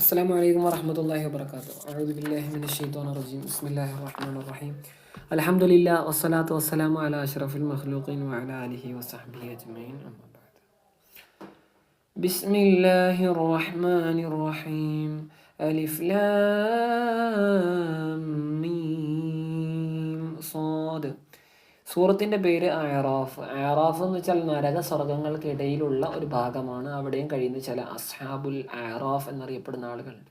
السلام عليكم ورحمة الله وبركاته. أعوذ بالله من الشيطان الرجيم. بسم الله الرحمن الرحيم. الحمد لله والصلاة والسلام على أشرف المخلوقين وعلى آله وصحبه أجمعين. أما بعد. بسم الله الرحمن الرحيم. ألف لام ميم صاد. സൂറത്തിന്റെ പേര് അയറാഫ് അയറാഫ് എന്ന് വെച്ചാൽ നരക സ്വർഗങ്ങൾക്കിടയിലുള്ള ഒരു ഭാഗമാണ്. അവിടെയും കഴിയുന്ന ചില അസ്ഹാബുൽ അയറാഫ് എന്നറിയപ്പെടുന്ന ആളുകളുണ്ട്.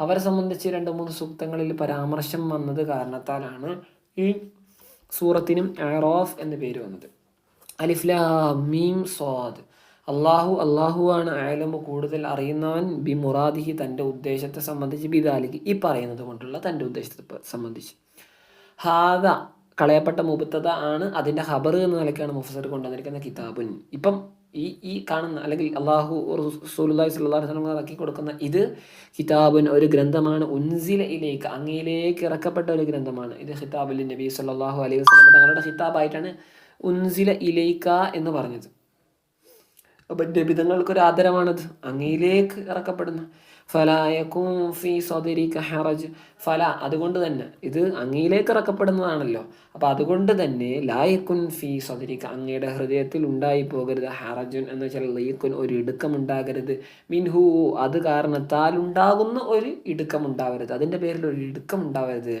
അവരെ സംബന്ധിച്ച് രണ്ട് മൂന്ന് സൂക്തങ്ങളിൽ പരാമർശം വന്നത് കാരണത്താലാണ് ഈ സൂറത്തിനും അയറാഫ് എന്ന പേര് വന്നത്. അലിഫ്ലാ മീം സ്വാദ് അള്ളാഹു അള്ളാഹു ആണ് ആയാലും കൂടുതൽ അറിയുന്നവൻ. ബി മുറാദിഹി തന്റെ ഉദ്ദേശത്തെ സംബന്ധിച്ച് ബിദാലിക്ക് ഈ പറയുന്നത് കൊണ്ടുള്ള തന്റെ ഉദ്ദേശത്തെ സംബന്ധിച്ച്. ഹാദ കളയപ്പെട്ട മുബത്തത ആണ് അതിന്റെ ഹബർ എന്ന നിലയ്ക്കാണ് മുഫസർ കൊണ്ടുവന്നിരിക്കുന്ന കിതാബുൻ. ഇപ്പം ഈ ഈ കാണുന്ന അല്ലെങ്കിൽ അള്ളാഹു റസൂലുള്ളാഹി സ്വല്ലല്ലാഹു അലൈഹി ഇറക്കി കൊടുക്കുന്ന ഇത് കിതാബുൻ ഒരു ഗ്രന്ഥമാണ്. ഉൻസില ഇലേക്ക് അങ്ങയിലേക്ക് ഇറക്കപ്പെട്ട ഒരു ഗ്രന്ഥമാണ്. ഇത് ഹിതാബുൽ നബി സല്ലല്ലാഹു അലൈഹി വസല്ലം തങ്ങളുടെ ഹിതാബായിട്ടാണ് ഉൻസില ഇലൈക്ക എന്ന് പറഞ്ഞത്. അപ്പം നബിതങ്ങൾക്കൊരു ആദരവാണത്. അങ്ങയിലേക്ക് ഇറക്കപ്പെടുന്ന ഫലായക്കും ഫി സ്വദരിക ഹറജ്. ഫല അതുകൊണ്ട് തന്നെ. ഇത് അങ്ങയിലേക്ക് ഇറക്കപ്പെടുന്നതാണല്ലോ. അപ്പം അതുകൊണ്ട് തന്നെ ലായക്കുൻ ഫി സ്വദരിക്ക അങ്ങയുടെ ഹൃദയത്തിൽ ഉണ്ടായി പോകരുത് ഹറജുൻ എന്ന് വെച്ചാൽ ലീക്കുൻ ഒരു ഇടുക്കം ഉണ്ടാകരുത് മിൻഹു അത് കാരണത്താൽ ഉണ്ടാകുന്ന ഒരു ഇടുക്കം ഉണ്ടാവരുത് അതിന്റെ പേരിൽ ഒരു ഇടുക്കം ഉണ്ടാവരുത്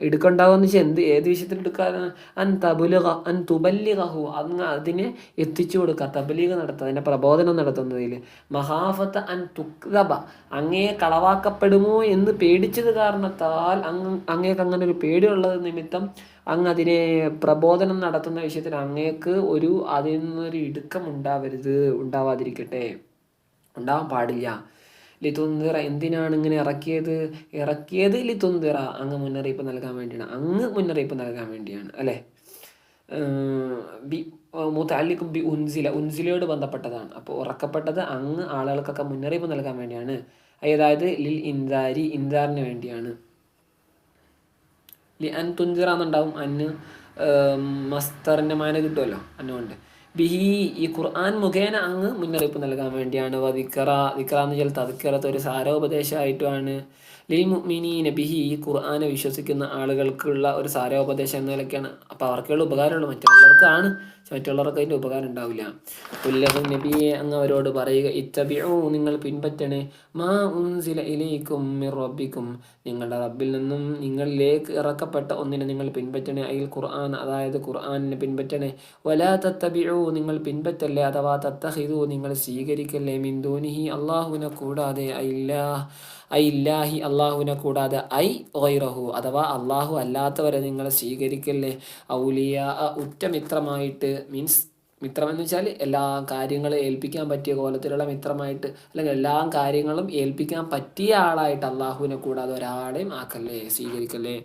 എടുക്കണ്ടാവുമെന്ന് വെച്ചാൽ എന്ത് ഏത് വിഷയത്തിൽ എടുക്കാൻ അൻ തബുലുക അൻ തുബല്ലികഹു അങ്ങ് അതിനെ എത്തിച്ചു കൊടുക്കുക. തബലീഗ് നടത്തുക അതിന്റെ പ്രബോധനം നടത്തുന്നതിൽ മഹാഫത്ത് അൻ തുക്തബ അങ്ങയെ കളവാക്കപ്പെടുമോ എന്ന് പേടിച്ചത് കാരണത്താൽ അങ്ങ് അങ്ങേക്ക് അങ്ങനെ ഒരു പേടിയുള്ളത് നിമിത്തം അങ്ങ് അതിനെ പ്രബോധനം നടത്തുന്ന വിഷയത്തിൽ അങ്ങേക്ക് ഒരു അതിൽ നിന്നൊരു ഇടുക്കം ഉണ്ടാവരുത്. ഉണ്ടാവാതിരിക്കട്ടെ. ഉണ്ടാവാൻ പാടില്ല. ലിതുന്തിറ എന്തിനാണ് ഇങ്ങനെ ഇറക്കിയത്? ഇറക്കിയത് ലിതുന്തിറ അങ്ങ് മുന്നറിയിപ്പ് നൽകാൻ വേണ്ടിയാണ്. അങ്ങ് മുന്നറിയിപ്പ് നൽകാൻ വേണ്ടിയാണ് അല്ലേ? B മുത്താലിക്കും B ഉൻസില. ഉൻസിലയോട് ബന്ധപ്പെട്ടതാണ്. അപ്പോൾ ഉറക്കപ്പെട്ടത് അങ്ങ് ആളുകൾക്കൊക്കെ മുന്നറിയിപ്പ് നൽകാൻ വേണ്ടിയാണ്. അതായത് ലിൽ ഇൻദാരി ഇൻദാറിന് വേണ്ടിയാണ്. ലി അൻ തുഞ്ചിറ എന്നുണ്ടാവും അന്ന് മസ്തറിന്റെ മാന കിട്ടുമല്ലോ അന്നുകൊണ്ട്. ബിഹി ഈ ഖുർആൻ മുഖേന അങ്ങ് മുന്നറിയിപ്പ് നൽകാൻ വേണ്ടിയാണ്. വദിക്കറ വിക്കറ എന്ന് വെച്ചാൽ തദിക്കറത്ത് ഒരു സാരോപദേശമായിട്ടുമാണ് ലിൽ മുഅ്മിനീന ബിഹി ഈ ഖുർആാനെ വിശ്വസിക്കുന്ന ആളുകൾക്കുള്ള ഒരു സാരോപദേശം എന്ന നിലയ്ക്കാണ്. അപ്പോൾ അവർക്കുള്ള ഉപകാരമുള്ള മറ്റുള്ളവർക്കാണ്. മറ്റുള്ളവർക്ക് അതിന്റെ ഉപകാരം ഉണ്ടാവില്ല. ഉല്ലഹു നബിയെ അങ്ങ് അവരോട് പറയുക ഇത്തബിഊ നിങ്ങൾ പിൻപറ്റണേ. മാ ഉൻസില ഇലൈക്കും മിർ റബ്ബിക്കും. നിങ്ങളുടെ റബ്ബിൽ നിന്നും നിങ്ങളിലേക്ക് ഇറക്കപ്പെട്ട ഒന്നിനെ നിങ്ങൾ പിൻപറ്റണേ. അയിൽ ഖുർആൻ അതായത് ഖുർആാനിനെ പിൻപറ്റണേ. വലാ തത്തബിഊ നിങ്ങൾ പിൻപറ്റല്ലേ? അഥവാ തത്തഹിദു നിങ്ങൾ സ്വീകരിക്കല്ലേ? മിന്ദൂനിഹി അള്ളാഹുവിനെ കൂടാതെ. അയില്ലാഹ് ഐ ഇല്ലാഹി അള്ളാഹുവിനെ കൂടാതെ ഐ ഓയിറഹു അഥവാ അള്ളാഹു അല്ലാത്തവരെ നിങ്ങൾ സ്വീകരിക്കല്ലേ? ഔലിയ ഉറ്റ മിത്രമായിട്ട് മീൻസ് മിത്രമെന്ന് വെച്ചാൽ എല്ലാ കാര്യങ്ങളും ഏൽപ്പിക്കാൻ പറ്റിയ കോലത്തിലുള്ള മിത്രമായിട്ട് അല്ലെങ്കിൽ എല്ലാ കാര്യങ്ങളും ഏൽപ്പിക്കാൻ പറ്റിയ ആളായിട്ട് അള്ളാഹുവിനെ കൂടാതെ ഒരാളെയും ആക്കല്ലേ സ്വീകരിക്കല്ലേ?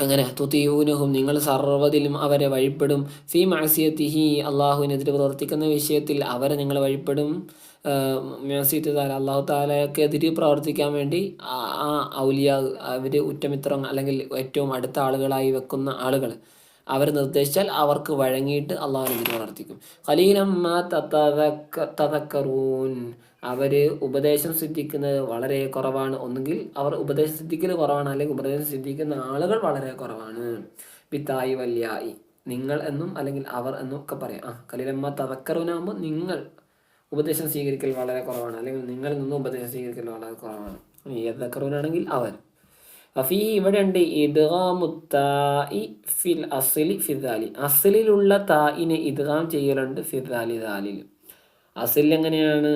അങ്ങനെ തുതിയൂനഹും നിങ്ങൾ സർവതിലും അവരെ വഴിപ്പെടും. ഫീ മാസിയത്തിഹി അള്ളാഹുവിനെതിരെ പ്രവർത്തിക്കുന്ന വിഷയത്തിൽ അവരെ നിങ്ങൾ വഴിപ്പെടും. മ്യാസിത്താല അള്ളാഹു താലക്കെതിരെ പ്രവർത്തിക്കാൻ വേണ്ടി ആ ഔലിയ അവർ ഉറ്റമിത്രം അല്ലെങ്കിൽ ഏറ്റവും അടുത്ത ആളുകളായി വെക്കുന്ന ആളുകൾ അവർ നിർദ്ദേശിച്ചാൽ അവർക്ക് വഴങ്ങിയിട്ട് അള്ളാഹുവിനെതിരെ പ്രവർത്തിക്കും. ഖലീലമ്മ തതക്കറൂൻ. അവർ ഉപദേശം സിദ്ധിക്കുന്നത് വളരെ കുറവാണ്. ഒന്നുകിൽ അവർ ഉപദേശം സിദ്ധിക്കൽ കുറവാണ്. അല്ലെങ്കിൽ ഉപദേശം സിദ്ധിക്കുന്ന ആളുകൾ വളരെ കുറവാണ്. പിത്തായി വല്യായി. നിങ്ങൾ എന്നും അല്ലെങ്കിൽ അവർ എന്നും ഒക്കെ പറയാം. ആ കലീലമ്മ തതക്കറൂനാകുമ്പോൾ നിങ്ങൾ ഉപദേശം സ്വീകരിക്കൽ വളരെ കുറവാണ്. അല്ലെങ്കിൽ നിങ്ങളിൽ നിന്നും ഉപദേശം സ്വീകരിക്കൽ വളരെ കുറവാണ്. ഏതക്കറൂനാണെങ്കിൽ അവർ അഫീ ഇവിടെ ഉണ്ട് ഇദ്ഗാമുത്തായി ഫിൽ അസിലി ഫിദാലി അസലിലുള്ള തായിനെ ഇദ്ഗാം ചെയ്യലുണ്ട്. ഫിദാലി ദാലിൽ. അസിൽ എങ്ങനെയാണ്?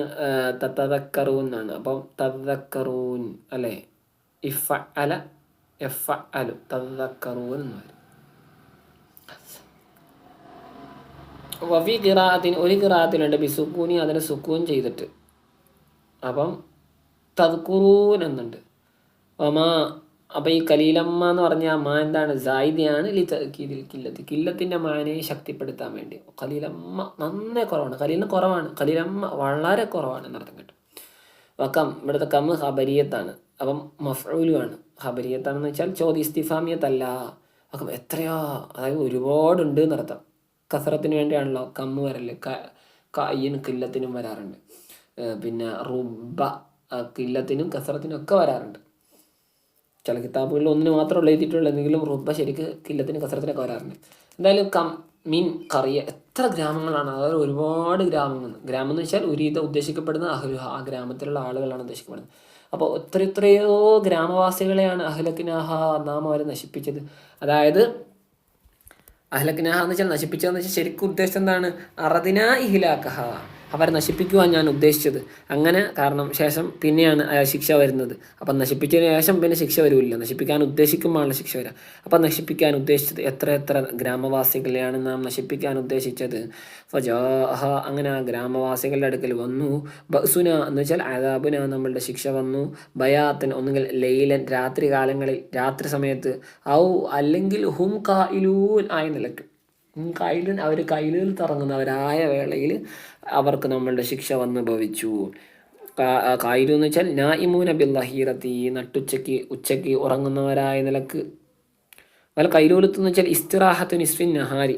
തത്തതക്കറൂ എന്നാണ്. അപ്പം തത്തക്കറൂൻ അല്ലേ? ഇഫ അല എഫ അലു തത്തക്കറൂൻ എന്ന് പറയും വഫി കിറാത്തിന് ഒരു കിറാത്തിലുണ്ട് ബിസുക്കൂനി അതിനെ സുക്കൂൻ ചെയ്തിട്ട്. അപ്പം തദ്കുറൂൻ എന്നുണ്ട്. ഒമാ അപ്പം ഈ കലീലമ്മ എന്ന് പറഞ്ഞ അമ്മ എന്താണ്? സായിദയാണ് ലിതീതിൽ കില്ലത്ത്. കില്ലത്തിന്റെ മാനെ ശക്തിപ്പെടുത്താൻ വേണ്ടി. കലീലമ്മ നന്നേ കുറവാണ്. കലീലിന് കുറവാണ്. കലീലമ്മ വളരെ കുറവാണ് എന്നർത്ഥം കേട്ടോ. വക്കം ഇവിടുത്തെ കമ്മ് ഹബരിയത്താണ് അപ്പം മഫ്ഊലുമാണ് ഹബരിയത്താണെന്ന് വെച്ചാൽ ചോദ്യ ഇസ്തിഫാമിയത്തല്ല. വക്കം എത്രയോ അതായത് ഒരുപാടുണ്ട് എന്നർത്ഥം. കസറത്തിന് വേണ്ടിയാണല്ലോ കമ്മ് വരൽ. കയ്യനും കില്ലത്തിനും വരാറുണ്ട്. പിന്നെ റുബ കില്ലത്തിനും കസറത്തിനും ഒക്കെ വരാറുണ്ട്. ചില കിതാബുകളിൽ ഒന്നിന് മാത്രമല്ല എഴുതിയിട്ടുള്ളൂ. എന്തെങ്കിലും റുബ ശരിക്ക് കില്ലത്തിന് കസറത്തിനൊക്കെ വരാറുണ്ട്. എന്തായാലും കം മീൻ കറിയ എത്ര ഗ്രാമങ്ങളാണ്. അതായത് ഒരുപാട് ഗ്രാമങ്ങൾ. ഗ്രാമം എന്ന് വെച്ചാൽ ഉരീത ഉദ്ദേശിക്കപ്പെടുന്ന അഹ്ലു ആ ഗ്രാമത്തിലുള്ള ആളുകളാണ് ഉദ്ദേശിക്കപ്പെടുന്നത്. അപ്പോൾ എത്ര എത്രയോ ഗ്രാമവാസികളെയാണ് അഹ്ലക്കിനാഹ നാം അവരെ നശിപ്പിച്ചത്. അതായത് അഹ്ലക്കിനാഹ എന്ന് വെച്ചാൽ നശിപ്പിച്ചതെന്ന് വെച്ചാൽ ശരിക്കും ഉദ്ദേശം എന്താണ്? അറദിന ഇഹിലാക്കഹ. അവരെ നശിപ്പിക്കുവാൻ ഞാൻ ഉദ്ദേശിച്ചത്. അങ്ങനെ കാരണം ശേഷം പിന്നെയാണ് ശിക്ഷ വരുന്നത്. അപ്പം നശിപ്പിച്ചതിന് ശേഷം പിന്നെ ശിക്ഷ വരില്ല നശിപ്പിക്കാൻ ഉദ്ദേശിക്കുമ്പോഴാണ് ശിക്ഷ വരിക. അപ്പം നശിപ്പിക്കാൻ ഉദ്ദേശിച്ചത് എത്ര എത്ര ഗ്രാമവാസികളെയാണ് നാം നശിപ്പിക്കാൻ ഉദ്ദേശിച്ചത്? ഫജാഹ. അങ്ങനെ ആ ഗ്രാമവാസികളുടെ അടുക്കൽ വന്നു. ബസുന എന്ന് വെച്ചാൽ അതാബുന നമ്മളുടെ ശിക്ഷ വന്നു. ബയാത്തൻ ഒന്നുകിൽ ലൈലൻ രാത്രി കാലങ്ങളിൽ രാത്രി സമയത്ത് ഔ അല്ലെങ്കിൽ ഹും കായിലൂൻ ആയി നിലയ്ക്ക് കയ്യിൽ അവർ കയ്യിൽ തിറങ്ങുന്നവരായ വേളയിൽ അവർക്ക് നമ്മളുടെ ശിക്ഷ വന്ന് ഭവിച്ചു. കായിലു എന്ന് വെച്ചാൽ നായിമൂന ബില്ലഹീറത്തി നട്ടുച്ചയ്ക്ക് ഉച്ചയ്ക്ക് ഉറങ്ങുന്നവരായ നിലയ്ക്ക്. വല്ല കൈലൂലത്ത് എന്ന് വെച്ചാൽ ഇസ്തിറാഹത്തു നിസ്ഫിൻ നഹാരി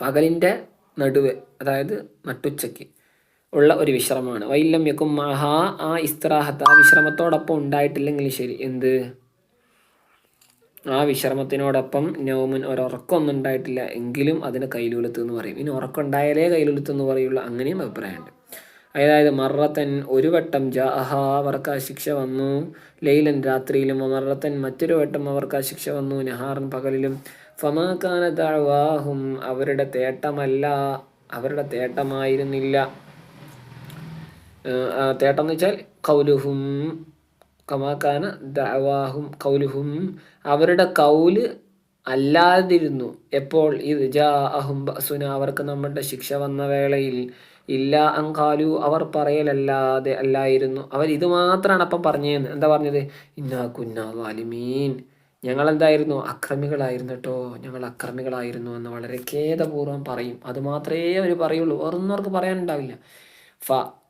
പകലിന്റെ നടുവ് അതായത് നട്ടുച്ചയ്ക്ക് ഉള്ള ഒരു വിശ്രമമാണ്. വൈലം യക്കും മഹാ ആ ഇസ്തിറാഹത്ത് ആ വിശ്രമത്തോടൊപ്പം ഉണ്ടായിട്ടില്ലെങ്കിൽ ശരി. എന്ത്? ആ വിശ്രമത്തിനോടൊപ്പം നോമുൻ ഒരുറക്കമൊന്നും ഉണ്ടായിട്ടില്ല. എങ്കിലും അതിന് കൈലൂലത്ത് എന്ന് പറയും. ഇനി ഉറക്കം ഉണ്ടായാലേ കൈലൂലത്ത് എന്ന് പറയുള്ളൂ. അങ്ങനെയും അഭിപ്രായമുണ്ട്. അതായത് മറത്തൻ ഒരു വട്ടം ജാഹ അവർക്ക് ആ ശിക്ഷ വന്നു. ലൈലൻ രാത്രിയിലും മറത്തൻ മറ്റൊരു വട്ടം അവർക്ക് ആ ശിക്ഷ വന്നു. നെഹാറൻ പകലിലും ഫമാക്കാന താഴ്വാഹും അവരുടെ തേട്ടമല്ല അവരുടെ തേട്ടമായിരുന്നില്ല. തേട്ടം എന്ന് വെച്ചാൽ കൗലുഹും കമാക്കാന ദാവാഹും കൗലുഹും അവരുടെ കൗൽ അല്ലാതിരുന്നു. എപ്പോൾ? ഇത് ജാ അഹും ബസുന അവർക്ക് നമ്മുടെ ശിക്ഷ വന്ന വേളയിൽ. ഇല്ല അങ്കാലു അവർ പറയലല്ലാതെ അല്ലായിരുന്നു. അവർ ഇത് മാത്രമാണ് അപ്പം പറഞ്ഞതെന്ന് എന്താ പറഞ്ഞത്? ഇന്നാ കുന്നാ വാലിമീൻ. ഞങ്ങൾ എന്തായിരുന്നു അക്രമികളായിരുന്നു കേട്ടോ ഞങ്ങൾ അക്രമികളായിരുന്നു എന്ന് വളരെ ഖേദപൂർവം പറയും. അത് മാത്രമേ അവർ പറയുള്ളൂ. വേറൊന്നും അവർക്ക് പറയാനുണ്ടാവില്ല.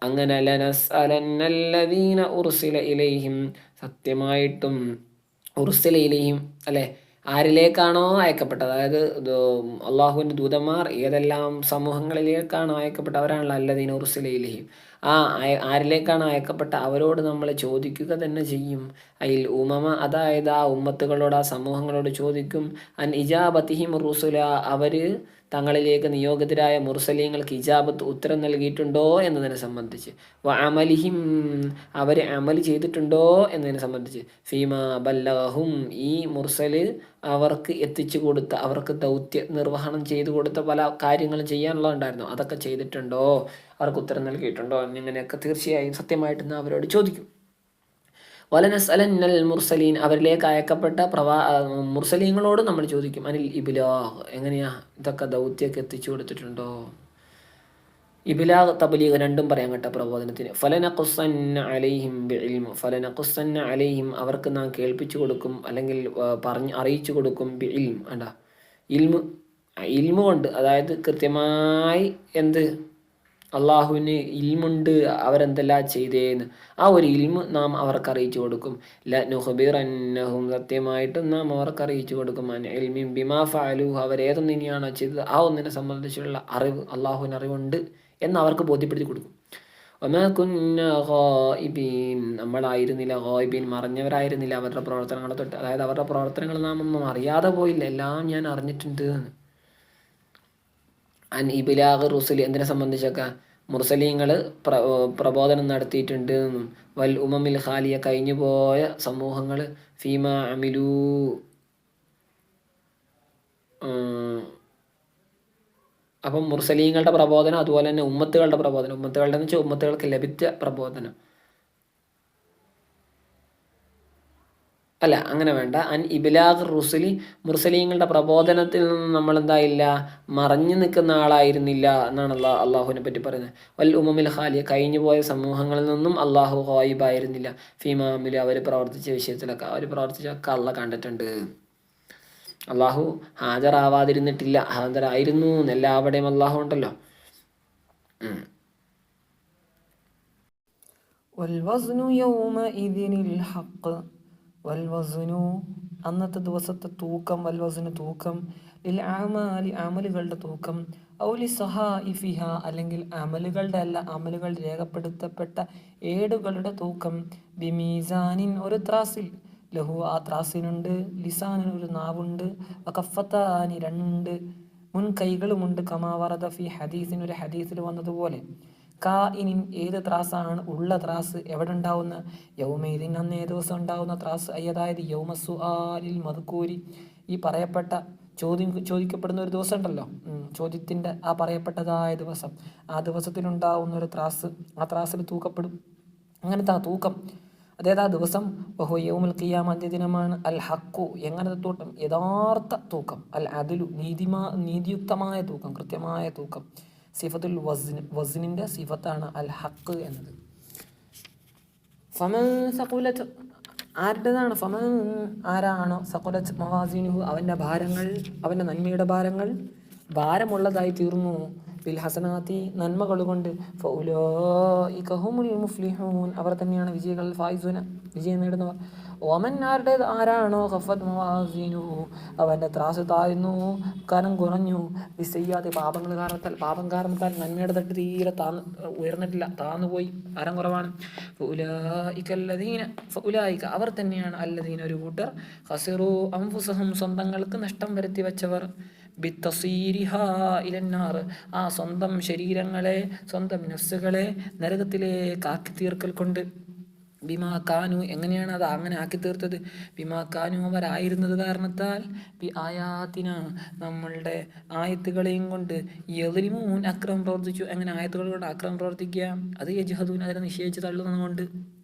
അങ്ങനെ ലനസ്അലന്നല്ലദീന ഉർസില ഇലൈഹിം. സത്യമായിട്ടും ഉർസില ഇലൈഹിം അല്ലെ? ആരിലേക്കാണോ അയക്കപ്പെട്ടത്? അതായത് അള്ളാഹുവിന്റെ ദൂതന്മാർ ഏതെല്ലാം സമൂഹങ്ങളിലേക്കാണോ അയക്കപ്പെട്ടത് അവരാണല്ലോ അല്ലദീന ഉർസില ഇലൈഹിം. ആ ആരിലേക്കാണ് അയക്കപ്പെട്ട അവരോട് നമ്മൾ ചോദിക്കുക തന്നെ ചെയ്യും. അതിൽ ഉമമ അതായത് ആ ഉമ്മത്തുകളോട് ആ സമൂഹങ്ങളോട് ചോദിക്കും. അൻ ഇജാബത്തിഹിം റുസുല അവർ തങ്ങളിലേക്ക് നിയോഗിതരായ മുർസലീങ്ങൾക്ക് ഇജാബത്ത് ഉത്തരം നൽകിയിട്ടുണ്ടോ എന്നതിനെ സംബന്ധിച്ച്. വ അമലിഹിം അവർ അമൽ ചെയ്തിട്ടുണ്ടോ എന്നതിനെ സംബന്ധിച്ച്. ഫീമാ ബല്ലഹും ഈ മുർസൽ അവർക്ക് എത്തിച്ചു കൊടുത്ത അവർക്ക് ദൗത്യ നിർവഹണം ചെയ്തു കൊടുത്ത പല കാര്യങ്ങളും ചെയ്യാനുള്ളതുണ്ടായിരുന്നു. അതൊക്കെ ചെയ്തിട്ടുണ്ടോ? അവർക്ക് ഉത്തരം നൽകിയിട്ടുണ്ടോ? എന്നിങ്ങനെയൊക്കെ തീർച്ചയായും സത്യമായിട്ട് അവരോട് ചോദിക്കും. വലനസ് അലന്നൽ മുർസലീൻ അവരിലേക്ക് അയക്കപ്പെട്ട പ്രവാ മുർസലീങ്ങളോട് നമ്മൾ ചോദിക്കും അനിൽ ഇബിലാഹ് എങ്ങനെയാ ഇതൊക്കെ ദൗത്യമൊക്കെ എത്തിച്ചു കൊടുത്തിട്ടുണ്ടോ? ഇബിലാഗ് തബലീഗ് രണ്ടും പറയാൻ കേട്ട പ്രബോധനത്തിന്. ഫലന കുസന്ന അലൈഹിം ബിഇൽം ഫലന കുസന്ന അലൈഹിം അവർക്ക് നാം കേൾപ്പിച്ചു കൊടുക്കും അല്ലെങ്കിൽ പറഞ്ഞ് അറിയിച്ചു കൊടുക്കും ബി അണ്ടാ അണ്ട ഇൽമു ഇൽമു കൊണ്ട് അതായത് കൃത്യമായി എന്ത് അള്ളാഹുവിന് ഇൽമുണ്ട് അവരെന്തെല്ലാം ചെയ്തേന്ന്. ആ ഒരു ഇൽമ് നാം അവർക്ക് അറിയിച്ചു കൊടുക്കും. ല നുഹബിറന്നഹും സത്യമായിട്ടും നാം അവർക്ക് അറിയിച്ചു കൊടുക്കും എൽമിൻ ബിമാ ഫാലു അവരേതൊന്നിനെയാണോ ചെയ്തത് ആ ഒന്നിനെ സംബന്ധിച്ചുള്ള അറിവ് അള്ളാഹുവിന് അറിവുണ്ട് എന്ന് അവർക്ക് ബോധ്യപ്പെടുത്തി കൊടുക്കും. നമ്മളായിരുന്നില്ല ഹോയിബീൻ മറിഞ്ഞവരായിരുന്നില്ല അവരുടെ പ്രവർത്തനങ്ങളെ തൊട്ട്. അതായത് അവരുടെ പ്രവർത്തനങ്ങൾ നാം ഒന്നും അറിയാതെ പോയില്ല എല്ലാം ഞാൻ അറിഞ്ഞിട്ടുണ്ട് അൻ ഇബിലാഗ് റുസുൽ എന്തിനെ സംബന്ധിച്ചൊക്കെ മുർസലീങ്ങൾ പ്ര പ്രബോധനം നടത്തിയിട്ടുണ്ട് എന്നും വൽ ഉമമിൽ ഖാലിയ കഴിഞ്ഞു പോയ സമൂഹങ്ങൾ ഫീമ അമിലു അപ്പം മുർസലീങ്ങളുടെ പ്രബോധനം അതുപോലെ തന്നെ ഉമ്മത്തുകളുടെ പ്രബോധനം. ഉമ്മത്തുകളുടെ എന്ന് വെച്ചാൽ ഉമ്മത്തുകൾക്ക് ലഭിച്ച പ്രബോധനം. അല്ല അങ്ങനെ വേണ്ട അൻ ഇബിലാഖ് റുസുലി മുർസലീങ്ങളുടെ പ്രബോധനത്തിൽ നിന്ന് നമ്മൾ എന്തായില്ല മറഞ്ഞു നിൽക്കുന്ന ആളായിരുന്നില്ല എന്നാണ് അള്ളാഹ് അള്ളാഹുവിനെ പറ്റി പറയുന്നത് വൽ ഉമമിൽ ഖാലിയ കഴിഞ്ഞു പോയ സമൂഹങ്ങളിൽ നിന്നും അള്ളാഹു ഹായിബായിരുന്നില്ല ഫീമാമിൽ അവർ പ്രവർത്തിച്ച വിഷയത്തിലൊക്കെ അവർ പ്രവർത്തിച്ചൊക്കെ അള്ള കണ്ടിട്ടുണ്ട് അള്ളാഹു ഹാജരാവാതിരുന്നിട്ടില്ല ഹാജരായിരുന്നു എന്നെല്ലാവിടെയും അള്ളാഹു ഉണ്ടല്ലോ والوزن يومئذ الحق വൽവസുനു അന്നത്തെ ദിവസത്തെ തൂക്കം വൽ തൂക്കം ലിൽ ആമാലി അമലുകളുടെ തൂക്കം ഔലി സഹാ ഇഫിഹ അല്ലെങ്കിൽ അമലുകളുടെ അല്ല അമലുകൾ രേഖപ്പെടുത്തപ്പെട്ട ഏടുകളുടെ തൂക്കം ബിമീസാനിൻ ഒരു ത്രാസിൽ ലഹു ആ ത്രാസിനുണ്ട് ലിസാനിന് ഒരു നാവുണ്ട് കഫത്താനി രണ്ട് മുൻ കൈകളുമുണ്ട് കമാവറദ ഹദീസിന് ഒരു ഹദീസിൽ വന്നതുപോലെ. കാ ഏത് ത്രാസാണ് ഉള്ള ത്രാസ് എവിടെ ഉണ്ടാവുന്ന? യൗമേദിൻ അന്ന് ദിവസം ഉണ്ടാവുന്ന ത്രാസ്? അതായത് യൗമസു ആലിൽ മധുക്കൂരി ഈ പറയപ്പെട്ട ചോദ്യം ചോദിക്കപ്പെടുന്ന ഒരു ദിവസം ഉണ്ടല്ലോ. ചോദ്യത്തിന്റെ ആ പറയപ്പെട്ടതായ ദിവസം. ആ ദിവസത്തിലുണ്ടാവുന്ന ഒരു ത്രാസ് ആ ത്രാസിൽ തൂക്കപ്പെടും. അങ്ങനത്തെ ആ തൂക്കം. അതായത് ആ ദിവസം? ബഹു യൗമുൽ ഖിയാമ ദിനമാണ്. അൽ ഹക്കു എങ്ങനത്തെ തൂക്കം? യഥാർത്ഥ തൂക്കം. അൽ അതിലു നീതിമാ നീതിയുക്തമായ തൂക്കം കൃത്യമായ തൂക്കം. സിഫത്തുൽ വസിൻ സിഫത്താണ് അൽ ഹക്ക് എന്നത്. ഫമൻ സഖുലത്ത് ആരുടേതാണ്? ഫമൻ ആരാണോ? സഖുലത്ത് മവാസിനുഹു അവന്റെ ഭാരങ്ങൾ അവന്റെ നന്മയുടെ ഭാരങ്ങൾ ഭാരമുള്ളതായി തീർന്നു. ബിൽ ഹസനാത്തി നന്മകൾ കൊണ്ട്. ഫൗലോ ഇ കഹുമുൽ മുഫ്ലിഹൂൻ. അവർ തന്നെയാണ് വിജയികൾ ഫായിസുന വിജയം നേടുന്നവർ. ഓമൻ ആരുടെ ആരാണോ ഹഫത് മുവാസീനു? അവന്റെ ത്രാസ് താഴ്ന്നു കനം കുറഞ്ഞു. വിസയ്യാതെ പാപങ്ങൾ കാരണത്താൽ പാപം കാരണത്താൽ നന്മയുടെ തട്ട് തീരെ താന്ന് ഉയർന്നിട്ടില്ല താന്നുപോയി ആരം കുറവാണ്. ഉലായിക്കല്ലതീന ഉലായിക്ക അവർ തന്നെയാണ് അല്ലതീന ഒരു കൂട്ടർ. ഹസിറു അംഫുസഹം സ്വന്തങ്ങൾക്ക് നഷ്ടം വരുത്തി വെച്ചവർ. ഇലന്നാർ. ആ സ്വന്തം ശരീരങ്ങളെ സ്വന്തം നഫ്സുകളെ നരകത്തിലേക്ക് ആക്കി തീർക്കൽ കൊണ്ട് ബിമാ കാനു എങ്ങനെയാണ് അത് അങ്ങനെ ആക്കി തീർത്തത് ബിമാ കാനു അവരായിരുന്നത് കാരണത്താൽ ആയാത്തിന നമ്മളുടെ ആയത്തുകളെയും കൊണ്ട് യലിമൂൻ അക്രമം പ്രവർത്തിച്ചു. എങ്ങനെ ആയത്തുകൾ കൊണ്ട് അക്രമം പ്രവർത്തിക്കുക അത് യജഹദൂൻ അതിനെ നിഷേധിച്ച് തള്ളുന്നതുകൊണ്ട്.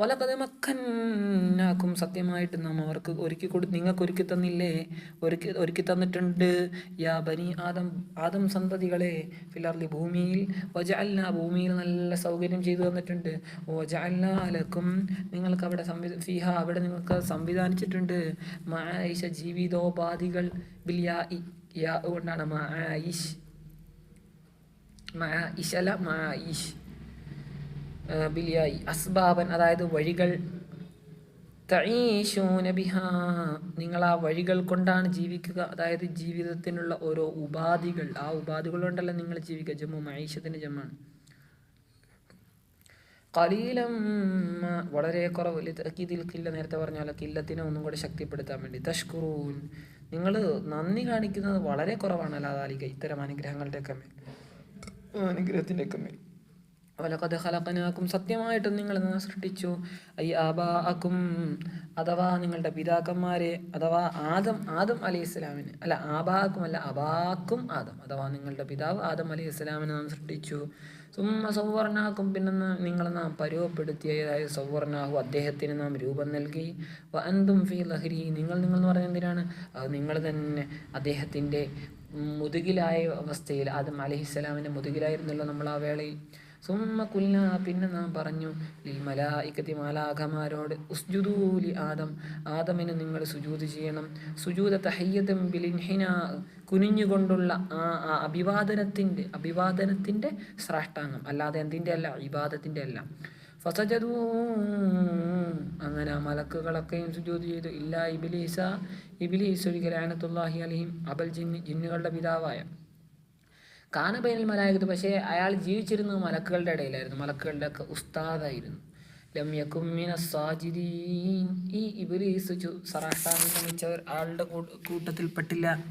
വലകത് മക്കന്നാക്കും സത്യമായിട്ട് നാം അവർക്ക് ഒരുക്കി കൊടു നിങ്ങൾക്ക് ഒരുക്കി തന്നില്ലേ? ഒരുക്കി ഒരുക്കി തന്നിട്ടുണ്ട്. യാ ബനി ആദം ആദം സന്തതികളെ ഫിലർലി ഭൂമിയിൽ വജഅൽന ഭൂമിയിൽ നല്ല സൗകര്യം ചെയ്തു തന്നിട്ടുണ്ട്. വജഅൽന ലക്കും നിങ്ങൾക്ക് അവിടെ സംവി ഫിഹ അവിടെ നിങ്ങൾക്ക് സംവിധാനിച്ചിട്ടുണ്ട്. മായിഷ ജീവിതോപാധികൾ ബിൽ യാ യാ കൊണ്ടാണ് മായിഷ് മായിഷല മായിഷ് ബിലിയായി. അസ്ബാബൻ അതായത് വഴികൾ. ബിഹ നിങ്ങൾ ആ വഴികൾ കൊണ്ടാണ് ജീവിക്കുക. അതായത് ജീവിതത്തിനുള്ള ഓരോ ഉപാധികൾ. ആ ഉപാധികൾ കൊണ്ടല്ല നിങ്ങൾ ജീവിക്കുക. ജമ്മു മൈഷത്തിന്റെ ജമ്മാണ്. കലീലം വളരെ കുറവ്. ഇതിൽ കില്ല നേരത്തെ പറഞ്ഞാലോ കില്ലത്തിനെ ഒന്നും കൂടെ ശക്തിപ്പെടുത്താൻ വേണ്ടി. തഷ്കുറൂൻ. നിങ്ങൾ നന്ദി കാണിക്കുന്നത് വളരെ കുറവാണ്. അല്ലാതാലിക ഇത്തരം അനുഗ്രഹങ്ങളുടെയൊക്കെ മേൽ. അനുഗ്രഹത്തിന്റെയൊക്കെ മേൽ. വലക്കത് ഹലക്കനാക്കും സത്യമായിട്ടും നിങ്ങൾ സൃഷ്ടിച്ചു. ഐ ആബാക്കും അഥവാ നിങ്ങളുടെ പിതാക്കന്മാരെ അഥവാ ആദം ആദം അലൈഹി ഇസ്ലാമിന് അല്ല ആബാക്കും അല്ല അബാക്കും ആദം. അഥവാ നിങ്ങളുടെ പിതാവ് ആദം അലൈഹി ഇസ്ലാമിനെ നാം സൃഷ്ടിച്ചു. സുമ്മ സൗവർണാക്കും പിന്നെ നിങ്ങൾ നാം പരുവപ്പെടുത്തിയതായ സൗവർണാഹു അദ്ദേഹത്തിന് നാം രൂപം നൽകി. അന്തും ഫി ലഹരി. നിങ്ങൾ നിങ്ങൾ എന്ന് പറഞ്ഞ എന്തിനാണ്? അത് നിങ്ങൾ തന്നെ അദ്ദേഹത്തിന്റെ മുതുകിലായ അവസ്ഥയിൽ ആദം അലഹിസ്സലാമിന്റെ മുതുകിലായിരുന്നല്ലോ നമ്മൾ ആ വേളയിൽ. സുമ്മ പിന്നെ നാം പറഞ്ഞു ലിൽ മലായിക്കത്തി മാലാഖമാരോട് ഉസ്ജുദൂലി ആദം ആദമിന് നിങ്ങൾ സുജൂത് ചെയ്യണം. സുജൂത തഹയ്യതം ബിലിൻഹിന കുനിഞ്ഞുകൊണ്ടുള്ള ആ ആ അഭിവാദനത്തിന്റെ അഭിവാദനത്തിന്റെ സ്രാഷ്ടാംഗം. അല്ലാതെ എന്തിന്റെ അല്ല? ഇബാദത്തിന്റെ അല്ല. അങ്ങനെ ആ മലക്കുകളൊക്കെയും സുജൂത് ചെയ്തു. ഇല്ല ഇബിലീസ ഇബിലീസ് ഒരിക്കൽ ആനത്തുല്ലാഹി അലഹിം അബൽ ജിന്ന് ജിന്നുകളുടെ പിതാവായ കാനബൈനൽ മലായകത്ത് പക്ഷേ അയാൾ ജീവിച്ചിരുന്നത് മലക്കുകളുടെ ഇടയിലായിരുന്നു. മലക്കുകളുടെ ഒക്കെ ഉസ്താദായിരുന്നു. ലമ്യക്കുമ്മിന സാജിദീൻ. ഈ ഇബിലീസ് സറാഷ്ടാൻ വെച്ചവർ ആളുടെ കൂട്ടത്തിൽപ്പെട്ടില്ല.